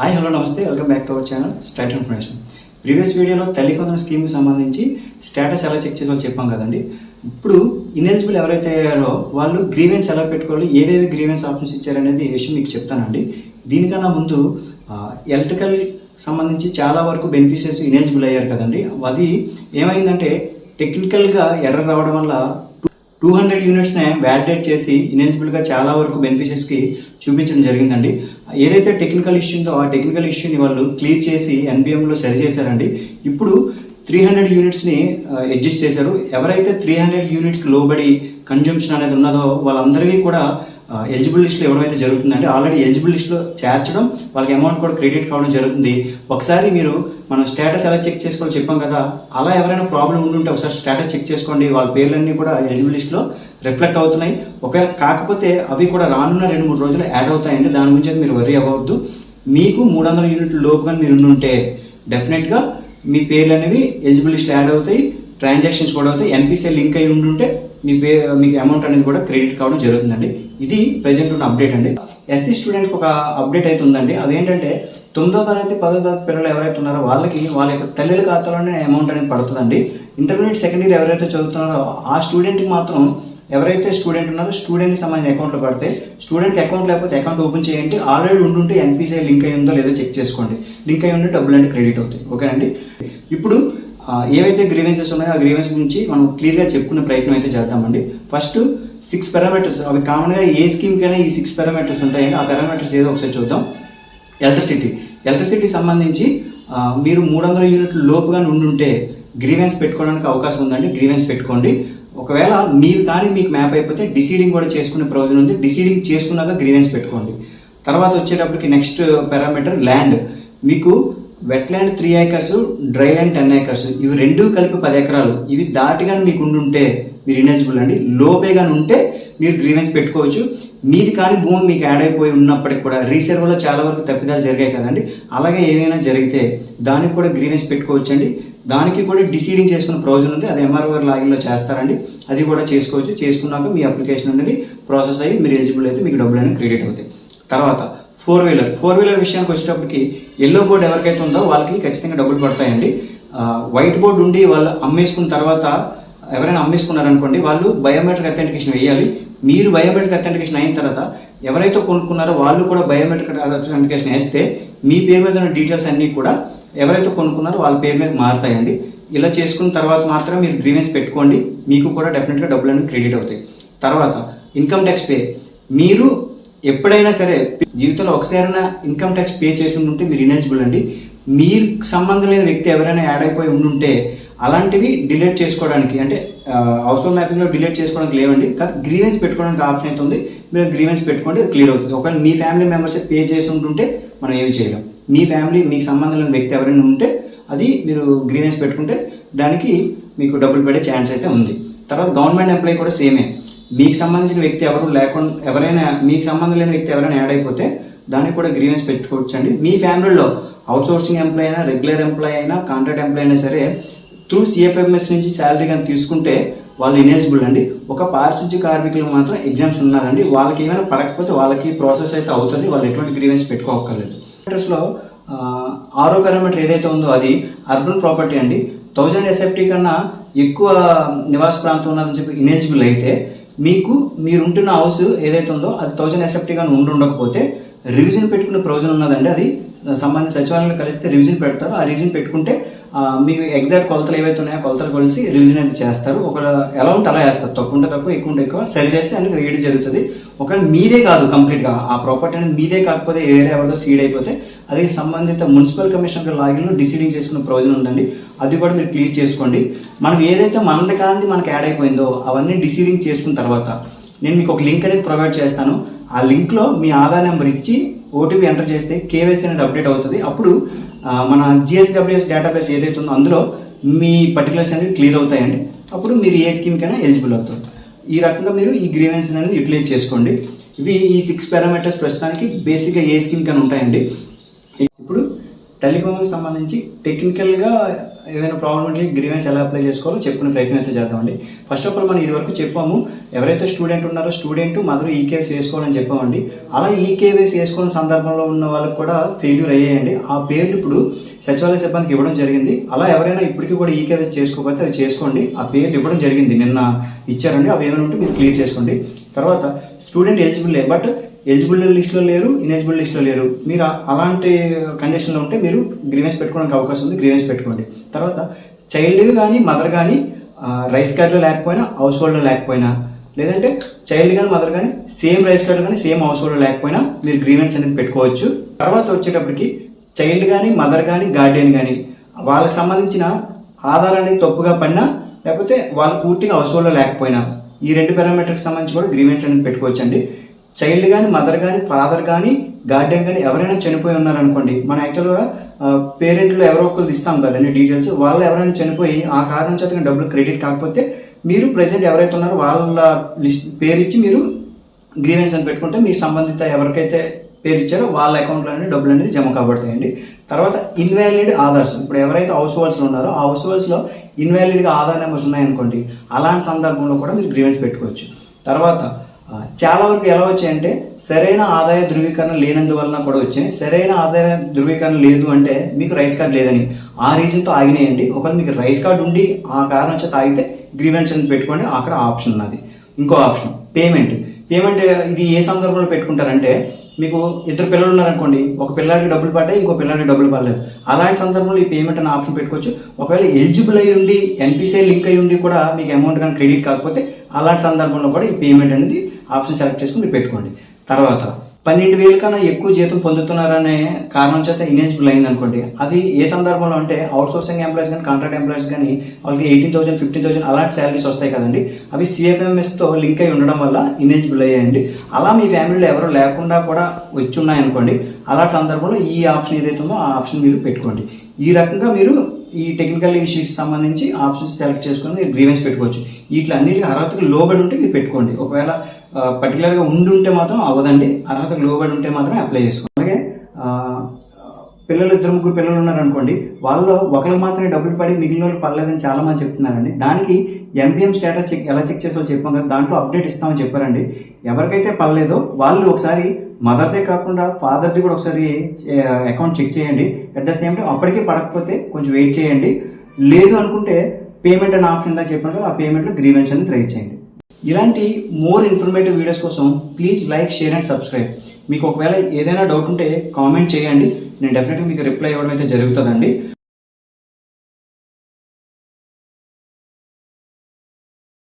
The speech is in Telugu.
హాయ్ హలో నమస్తే. Welcome back to our channel start information previous వీడియోలో తల్లికొందన స్కీమ్కి సంబంధించి స్టేటస్ ఎలా చెక్ చేయాలో చెప్పాం కదండి. ఇప్పుడు ఇనెలిజిబుల్ ఎవరైతే అయ్యారో వాళ్ళు గ్రీవెన్స్ ఎలా పెట్టుకోవాలి ఏవేవి గ్రీవెన్స్ ఆప్షన్స్ ఇచ్చారనేది ఈ విషయం మీకు చెప్తానండి. దీనికన్నా ముందు ఎలక్ట్రికల్ సంబంధించి చాలా వరకు బెనిఫిషియర్స్ ఇనెలిజిబుల్ అయ్యారు కదండి. అది ఏమైందంటే టెక్నికల్గా ఎర్ర రావడం వల్ల టూ హండ్రెడ్ యూనిట్స్ని వ్యాలిడేట్ చేసి ఇనెలిజిబుల్గా చాలా వరకు బెనిఫిషియర్స్కి చూపించడం జరిగిందండి. ఏదైతే టెక్నికల్ ఇష్యూ ఉందో ఆ టెక్నికల్ ఇష్యూని వాళ్ళు క్లియర్ చేసి ఎన్బిఎంలో సరి చేశారండి. ఇప్పుడు త్రీ హండ్రెడ్ యూనిట్స్ని అడ్జస్ట్ చేశారు. ఎవరైతే త్రీ హండ్రెడ్ యూనిట్స్ లోబడి కన్జంప్షన్ అనేది ఉన్నదో వాళ్ళందరికీ కూడా ఎలిజిబుల్ లిస్ట్లో ఇవ్వడం అయితే జరుగుతుందండి ఆల్రెడీ ఎలిజిబుల్ లిస్ట్లో చేర్చడం వాళ్ళకి అమౌంట్ కూడా క్రెడిట్ కావడం జరుగుతుంది. ఒకసారి మీరు మనం స్టేటస్ ఎలా చెక్ చేసుకోవాలో చెప్పాం కదా అలా ఎవరైనా ప్రాబ్లం ఉండుంటే ఒకసారి స్టేటస్ చెక్ చేసుకోండి. వాళ్ళ పేర్లన్నీ కూడా ఎలిజిబుల్ లిస్ట్లో రిఫ్లెక్ట్ అవుతున్నాయి. ఒకవేళ కాకపోతే అవి కూడా రానున్న రెండు మూడు రోజులు యాడ్ అవుతాయండి. దాని గురించి అయితే మీరు వరీ అవ్వద్దు మీకు మూడు వందల యూనిట్ల లోపుగా మీరు ఉంటే డెఫినెట్గా మీ పేర్లు అనేవి ఎలిజిబుల్ యాడ్ అవుతాయి. ట్రాన్సాక్షన్స్ కూడా అవుతాయి. ఎన్పిసిఐ లింక్ అయి ఉంటుంటే మీ పే మీకు అమౌంట్ అనేది కూడా క్రెడిట్ కావడం జరుగుతుందండి. ఇది ప్రజెంట్ ఉన్న అప్డేట్ అండి. ఎస్సీ స్టూడెంట్కి ఒక అప్డేట్ అయితే ఉందండి. అదేంటంటే తొమ్మిదో తరగతి పదో తరగతి పిల్లలు ఎవరైతే ఉన్నారో వాళ్ళకి వాళ్ళ యొక్క తల్లిల ఖాతాలోనే అమౌంట్ అనేది పడుతుందండి. ఇంటర్మీడియట్ సెకండ్ ఇయర్ ఎవరైతే చదువుతున్నారో ఆ స్టూడెంట్కి మాత్రం ఎవరైతే స్టూడెంట్ ఉన్నారో స్టూడెంట్కి సంబంధించిన అకౌంట్లో పడితే స్టూడెంట్కి అకౌంట్ లేకపోతే అకౌంట్ ఓపెన్ చేయండి. ఆల్రెడీ ఉండుంటే ఎన్పిసిఐ లింక్ అయి ఉందో లేదో చెక్ చేసుకోండి. లింక్ అయి ఉంటే డబ్బులు అంటే క్రెడిట్ అవుతాయి. ఓకేనండి? ఇప్పుడు ఏవైతే గ్రీవెన్సెస్ ఉన్నాయో ఆ గ్రీవెన్స్ నుంచి మనం క్లియర్గా చెప్పుకునే ప్రయత్నం అయితే చేద్దామండి. ఫస్ట్ సిక్స్ పారామీటర్స్ అవి కామన్గా ఏ స్కీమ్కైనా ఈ సిక్స్ పారామీటర్స్ ఉంటాయండి. ఆ పారామీటర్స్ ఏదో ఒకసారి చూద్దాం. ఎలక్ట్రిసిటీ ఎలక్ట్రిసిటీ సంబంధించి మీరు మూడు వందల యూనిట్లు లోపుగా ఉండుంటే గ్రీవెన్స్ పెట్టుకోవడానికి అవకాశం ఉందండి. గ్రీవెన్స్ పెట్టుకోండి. ఒకవేళ మీరు కానీ మీకు మ్యాప్ అయిపోతే డిసీడింగ్ కూడా చేసుకునే ప్రయోజనం ఉంది. డిసీడింగ్ చేసుకున్నాక గ్రీవెన్స్ పెట్టుకోండి. తర్వాత వచ్చేటప్పటికి నెక్స్ట్ పారామీటర్ ల్యాండ్ మీకు wet land three acres dry land ten acres ఇవి రెండు కలిపి పది ఎకరాలు. ఇవి దాటిగాని మీకు ఉండుంటే మీరు ఇనెలిజిబుల్ అండి. లోపే కానీ ఉంటే మీరు గ్రీవెన్స్ పెట్టుకోవచ్చు. మీది కానీ భూమి మీకు యాడ్ అయిపోయి ఉన్నప్పటికి కూడా రీసర్వ్లో చాలా వరకు తప్పిదాలు జరిగాయి కదండి. అలాగే ఏమైనా జరిగితే దానికి కూడా గ్రీవెన్స్ పెట్టుకోవచ్చు అండి. దానికి కూడా డిసీడింగ్ చేసుకున్న ప్రయోజనం ఉంది. అది ఎంఆర్ఓ లాగిన్లో చేస్తారండి. అది కూడా చేసుకోవచ్చు. చేసుకున్నాక మీ అప్లికేషన్ అనేది ప్రాసెస్ అయ్యి మీరు ఎలిజిబుల్ అయితే మీకు డబ్బులు అనేది క్రెడిట్ అవుతాయి. తర్వాత ఫోర్ వీలర్. ఫోర్ వీలర్ విషయానికి వచ్చేటప్పటికి ఎల్లో బోర్డు ఎవరికైతే ఉందో వాళ్ళకి ఖచ్చితంగా డబ్బులు పడతాయండి. వైట్ బోర్డు ఉండి వాళ్ళు అమ్మేసుకున్న తర్వాత ఎవరైనా అమ్మేసుకున్నారనుకోండి వాళ్ళు బయోమెట్రిక్ అథెంటికేషన్ వేయాలి. మీరు బయోమెట్రిక్ అథెంటికేషన్ అయిన తర్వాత ఎవరైతే కొనుక్కున్నారో వాళ్ళు కూడా బయోమెట్రిక్ అథెంటికేషన్ వేస్తే మీ పేరు మీద ఉన్న డీటెయిల్స్ అన్నీ కూడా ఎవరైతే కొనుక్కున్నారో వాళ్ళ పేరు మీద మారుతాయండి. ఇలా చేసుకున్న తర్వాత మాత్రం మీరు గ్రీవెన్స్ పెట్టుకోండి. మీకు కూడా డెఫినెట్గా డబ్బులు అనేవి క్రెడిట్ అవుతాయి. తర్వాత ఇన్కమ్ ట్యాక్స్ పే. మీరు ఎప్పుడైనా సరే జీవితంలో ఒకసారైనా ఇన్కమ్ ట్యాక్స్ పే చేసి ఉంటే మీరు ఇనెలిజిబుల్ అండి. మీరు సంబంధం లేని వ్యక్తి ఎవరైనా యాడ్ అయిపోయి ఉండుంటే అలాంటివి డిలీట్ చేసుకోవడానికి అంటే హౌస్ హోల్డ్ మ్యాపింగ్లో డిలీట్ చేసుకోవడానికి లేవండి. కానీ గ్రీవెన్స్ పెట్టుకోవడానికి ఆప్షన్ అయితే ఉంది. మీరు గ్రీవెన్స్ పెట్టుకోండి అది క్లియర్ అవుతుంది. ఒకవేళ మీ ఫ్యామిలీ మెంబర్స్ పే చేసి ఉంటుంటే మనం ఏమి చేయలేం. మీ ఫ్యామిలీ మీకు సంబంధం లేని వ్యక్తి ఎవరైనా ఉంటే అది మీరు గ్రీవెన్స్ పెట్టుకుంటే దానికి మీకు డబ్బులు పడే ఛాన్స్ అయితే ఉంది. తర్వాత గవర్నమెంట్ ఎంప్లాయీ కూడా సేమే మీకు సంబంధించిన వ్యక్తి ఎవరు లేకుండా ఎవరైనా మీకు సంబంధం లేని వ్యక్తి ఎవరైనా యాడ్ అయిపోతే దానికి కూడా గ్రీవెన్స్ పెట్టుకోవచ్చండి. మీ ఫ్యామిలీలో అవుట్ సోర్సింగ్ ఎంప్లాయ్ అయినా రెగ్యులర్ ఎంప్లాయ్ అయినా కాంట్రాక్ట్ ఎంప్లాయ్ అయినా సరే త్రూ సిఎఫ్ఎంఎస్ నుంచి శాలరీ కానీ తీసుకుంటే వాళ్ళు ఇనెలిజిబుల్ అండి. ఒక పారిశుద్ధ్య కార్మికులకు మాత్రం ఎగ్జామ్స్ ఉన్నదండి. వాళ్ళకి ఏమైనా పడకపోతే వాళ్ళకి ప్రాసెస్ అయితే అవుతుంది. వాళ్ళు ఎటువంటి గ్రీవెన్స్ పెట్టుకోక్కర్లేదు. లో ఆరో పారామీటర్ ఏదైతే ఉందో అది అర్బన్ ప్రాపర్టీ అండి. థౌజండ్ ఎస్ఎఫ్టీ కన్నా ఎక్కువ నివాస ప్రాంతం ఉన్నదని చెప్పి ఇనెలిజిబుల్ అయితే మీకు మీరు ఉంటున్న హౌస్ ఏదైతే ఉందో అది థౌజండ్ ఎస్ఎఫ్టీ ఉండి ఉండకపోతే రివిజన్ పెట్టుకునే ప్రయోజనం ఉన్నదండి. అది సంబంధించిన సచివాలయంలో కలిస్తే రివిజన్ పెడతారు. ఆ రివిజన్ పెట్టుకుంటే మీ మీకు ఎగ్జాక్ట్ కొలతలు ఏవైతే ఉన్నాయో కొలతలు కొలిసి రివిజన్ అయితే చేస్తారు. ఒక ఎలా ఉంటే అలా వేస్తారు. తక్కువ ఉంటే తక్కువ ఎక్కువ ఉంటే ఎక్కువ. సరి చేసి అనేది వేయడం జరుగుతుంది. ఒకవేళ మీదే కాదు కంప్లీట్గా ఆ ప్రాపర్టీ అనేది మీదే కాకపోతే ఏరియా ఎవరిదో సీడ్ అయిపోతే అది సంబంధిత మున్సిపల్ కమిషనర్ లాగిన్లో డిసీడింగ్ చేసుకునే ప్రయోజనం ఉందండి. అది కూడా మీరు క్లియర్ చేసుకోండి. మనం ఏదైతే మనది కాంతి మనకి యాడ్ అయిపోయిందో అవన్నీ డిసీడింగ్ చేసుకున్న తర్వాత నేను మీకు ఒక లింక్ అనేది ప్రొవైడ్ చేస్తాను. ఆ లింక్లో మీ ఆధార్ నెంబర్ ఇచ్చి ఓటీపీ ఎంటర్ చేస్తే కేవైసీ అనేది అప్డేట్ అవుతుంది. అప్పుడు మన జిఎస్డబ్ల్యూఎస్ డేటాబేస్ ఏదైతే ఉందో అందులో మీ పర్టికులర్స్ అనేవి క్లియర్ అవుతాయండి. అప్పుడు మీరు ఏ స్కీమ్కైనా ఎలిజిబుల్ అవుతారు. ఈ రకంగా మీరు ఈ గ్రీవెన్స్ అనేది యూటిలైజ్ చేసుకోండి. ఇవి ఈ సిక్స్ పారామీటర్స్ ప్రస్తుతానికి బేసిక్గా ఏ స్కీమ్కైనా ఉంటాయండి. ఇప్పుడు టెలికాంకి సంబంధించి టెక్నికల్గా ఏదైనా ప్రాబ్లం ఉంటే గ్రీవెన్స్ ఎలా అప్లై చేసుకోవాలో చెప్పుకునే ప్రయత్నం అయితే చేద్దామండి. ఫస్ట్ ఆఫ్ ఆల్ మనం ఇదివరకు చెప్పాము ఎవరైతే స్టూడెంట్ ఉన్నారో స్టూడెంట్ మదర్ ఈకేవీస్ వేసుకోవాలని చెప్పామండి. అలా ఈకేవీస్ వేసుకున్న సందర్భంలో ఉన్న వాళ్ళకి కూడా ఫెయిల్యూర్ అయ్యాయండి. ఆ పేర్లు ఇప్పుడు సచివాలయ సిబ్బందికి ఇవ్వడం జరిగింది. అలా ఎవరైనా ఇప్పటికీ కూడా ఈకేవీస్ చేసుకోకపోతే అవి చేసుకోండి. ఆ పేర్లు ఇవ్వడం జరిగింది. నిన్న ఇచ్చారండి. అవి ఏమైనా ఉంటే మీరు క్లియర్ చేసుకోండి. తర్వాత స్టూడెంట్ ఎలిజిబుల్ బట్ ఎలిజిబుల్ లిస్ట్లో లేరు ఇనెలిజిబుల్ లిస్ట్లో లేరు. మీరు అలాంటి కండిషన్లో ఉంటే మీరు గ్రీవెన్స్ పెట్టుకోవడానికి అవకాశం ఉంది గ్రీవెన్స్ పెట్టుకోండి. తర్వాత చైల్డ్ కానీ మదర్ కానీ రైస్ కార్డులో లేకపోయినా హౌస్ హోల్డ్లో లేకపోయినా లేదంటే చైల్డ్ కానీ మదర్ కానీ సేమ్ రైస్ కార్డు కానీ సేమ్ హౌస్ హోల్డ్లో లేకపోయినా మీరు గ్రీవెన్స్ అనేది పెట్టుకోవచ్చు. తర్వాత వచ్చేటప్పటికి చైల్డ్ కానీ మదర్ కానీ గార్డియన్ కానీ వాళ్ళకి సంబంధించిన ఆధారాన్ని అనేది తప్పుగా పడినా లేకపోతే వాళ్ళు పూర్తిగా హౌస్ హోల్డ్లో లేకపోయినా ఈ రెండు పారామీటర్కి సంబంధించి కూడా గ్రీవెన్స్ అనేది పెట్టుకోవచ్చండి. చైల్డ్ కానీ మదర్ కానీ ఫాదర్ కానీ గార్డెన్ కానీ ఎవరైనా చనిపోయి ఉన్నారనుకోండి మనం యాక్చువల్గా పేరెంట్లు ఎవరో ఒకరు ఇస్తాం కదండి డీటెయిల్స్ వాళ్ళు ఎవరైనా చనిపోయి ఆ కారణం చేత డబ్బులు క్రెడిట్ కాకపోతే మీరు ప్రజెంట్ ఎవరైతే ఉన్నారో వాళ్ళ లిస్ట్ పేరు ఇచ్చి మీరు గ్రీవెన్స్ అని పెట్టుకుంటే మీ సంబంధిత ఎవరికైతే పేరు ఇచ్చారో వాళ్ళ అకౌంట్లో అనేది డబ్బులు అనేది జమ కాబడతాయండి. తర్వాత ఇన్వాలిడ్ ఆధార్స్ ఇప్పుడు ఎవరైతే హౌస్ హోల్డ్స్లో ఉన్నారో ఆ హౌస్ హోల్డ్స్లో ఇన్వాలిడ్గా ఆధార్ నెంబర్స్ ఉన్నాయనుకోండి అలాంటి సందర్భంలో కూడా మీరు గ్రీవెన్స్ పెట్టుకోవచ్చు. తర్వాత చాలా వరకు ఎలా వచ్చాయంటే సరైన ఆదాయ ధృవీకరణ లేనందువలన కూడా వచ్చాయి. సరైన ఆదాయ ధృవీకరణ లేదు అంటే మీకు రైస్ కార్డ్ లేదని. ఆ రీజన్తో ఆగినాయండి. ఒకవేళ మీకు రైస్ కార్డ్ ఉండి ఆ కారణం చేత ఆగితే గ్రీవెన్స్ అని పెట్టుకోండి. అక్కడ ఆప్షన్ ఉన్నది. ఇంకో ఆప్షన్ పేమెంట్. పేమెంట్ ఇది ఏ సందర్భంలో పెట్టుకుంటారంటే మీకు ఇద్దరు పిల్లలు ఉన్నారనుకోండి ఒక పిల్లాడికి డబ్బులు పడ్డాయి ఇంకో పిల్లాడికి డబ్బులు పడలేదు. అలాంటి సందర్భంలో ఈ పేమెంట్ అనే ఆప్షన్ పెట్టుకోవచ్చు. ఒకవేళ ఎలిజిబుల్ అయ్యి ఉండి ఎన్పిసిఐ లింక్ అయ్యి ఉండి కూడా మీకు అమౌంట్ కానీ క్రెడిట్ కాకపోతే అలాంటి సందర్భంలో కూడా ఈ పేమెంట్ అనేది ఆప్షన్ సెలెక్ట్ చేసుకుని పెట్టుకోండి. తర్వాత పన్నెండు వేల కన్నా ఎక్కువ జీతం పొందుతున్నారనే కారణం చేత ఇనేజిబుల్ అయింది అనుకోండి అది ఏ సందర్భంలో అంటే అవుట్ సోర్సింగ్ ఎంప్లాయీస్ కానీ కాంట్రాక్ట్ ఎంప్లాయీస్ కానీ వాళ్ళకి ఎయిటీన్ థౌసండ్ ఫిఫ్టీన్ థౌసండ్ అలాంటి శాలరీస్ వస్తాయి కదండి. అవి సిఎఫ్ఎంఎస్తో లింక్ అయి ఉండడం వల్ల ఇనేజిబుల్ అయ్యాయండి అలా మీ ఫ్యామిలీలో ఎవరు లేకుండా కూడా వచ్చి ఉన్నాయనుకోండి అలాంటి సందర్భంలో ఈ ఆప్షన్ ఏదైతే ఉందో ఆ ఆప్షన్ మీరు పెట్టుకోండి. ఈ రకంగా మీరు ఈ టెక్నికల్ ఇష్యూస్ సంబంధించి ఆప్షన్స్ సెలెక్ట్ చేసుకొని మీరు గ్రీవెన్స్ పెట్టుకోవచ్చు. వీటి అన్నిటికీ అర్హతకు లోబడి ఉంటే మీరు పెట్టుకోండి. ఒకవేళ పర్టికులర్గా ఉండి ఉంటే మాత్రం అవ్వదండి. అర్హతకు లోబడి ఉంటే మాత్రమే అప్లై చేసుకోండి. అలాగే పిల్లలు ఇద్దరు ముగ్గురు పిల్లలు ఉన్నారనుకోండి వాళ్ళలో ఒకరికి మాత్రమే డబ్బులు పడి మిగిలిన వాళ్ళు పడలేదని చాలా మంది చెప్తున్నారండి. దానికి ఎంపీఎం స్టేటస్ చెక్ ఎలా చెక్ చేసో చెప్పాం కదా దాంట్లో అప్డేట్ ఇస్తామని చెప్పారండి. ఎవరికైతే పడలేదో వాళ్ళు ఒకసారి మదర్దే కాకుండా ఫాదర్ది కూడా ఒకసారి అకౌంట్ చెక్ చేయండి. అట్ ద సేమ్ టైం అప్పటికే పడకపోతే కొంచెం వెయిట్ చేయండి. లేదు అనుకుంటే పేమెంట్ అనే ఆప్షన్ దా చెప్పాను కదా ఆ పేమెంట్లో గ్రీవెన్స్ అని ట్రై చేయండి. ఇలాంటి మోర్ ఇన్ఫర్మేటివ్ వీడియోస్ కోసం please like share and subscribe మీకు ఒకవేళ ఏదైనా డౌట్ ఉంటే కామెంట్ చేయండి. నేను డెఫినెట్గా మీకు రిప్లై ఇవ్వడం అయితే జరుగుతుందండి.